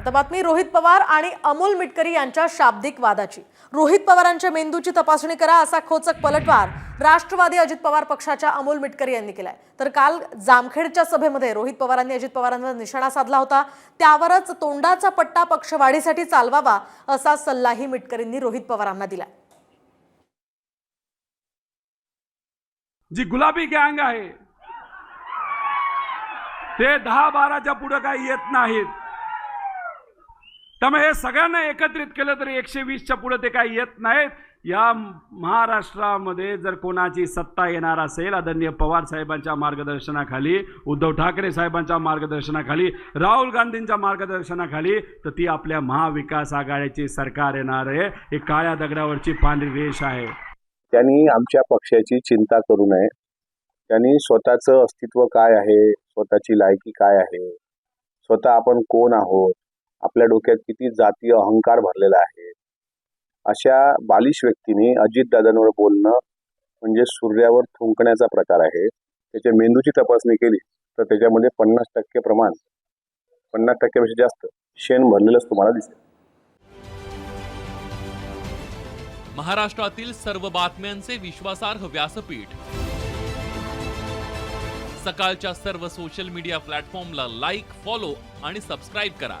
आता बातमी रोहित पवार आणि अमोल मिटकरी यांच्या शाब्दिक वादाची. रोहित पवारांच्या मेंदूची तपासणी करा असा खोचक पलटवार राष्ट्रवादी अजित पवार पक्षाच्या अमोल मिटकरी यांनी केलाय. तर काल जामखेडच्या सभेमध्ये रोहित पवारांनी अजित पवारांवर निशाणा साधला होता. त्यावरच तोंडाचा पट्टा पक्षवाढीसाठी चालवावा असा सल्लाही मिटकरींनी रोहित पवारांना दिलाय जी गुलाबी गँग आहे ते दहा बाराच्या पुढे काही येत नाहीत. त्यामुळे हे सगळ्यांना एकत्रित केलं तरी एकशे वीसच्या पुढे ते काही येत नाहीत. या महाराष्ट्रामध्ये जर कोणाची सत्ता येणार असेल आदरणीय पवार साहेबांच्या मार्गदर्शनाखाली उद्धव ठाकरे साहेबांच्या मार्गदर्शनाखाली राहुल गांधींच्या मार्गदर्शनाखाली तर ती आपल्या महाविकास आघाडीची सरकार येणार आहे. ही काळ्या दगडावरची पांढरी रेष आहे. त्यांनी आमच्या पक्षाची चिंता करू नये. त्यांनी स्वतःचं अस्तित्व काय आहे? स्वतःची लायकी काय आहे? स्वतः आपण कोण आहोत? आपल्या डोक्यात किती जातीय अहंकार भरलेला आहे. अशा बालिश व्यक्तीने अजितदादांवर बोलणं म्हणजे सूर्यावर थुंकण्याचा प्रकार आहे. त्याच्या मेंदूची तपासणी केली तर त्याच्यामध्ये पन्नास टक्के प्रमाण पन्नास टक्क्यापेक्षा जास्त शेण भरलेलंच तुम्हाला दिसेल. महाराष्ट्रातील सर्व बातम्यांचे विश्वासार्ह व्यासपीठ. सकाळच्या सर्व सोशल मीडिया प्लॅटफॉर्मला लाईक फॉलो आणि सबस्क्राईब करा.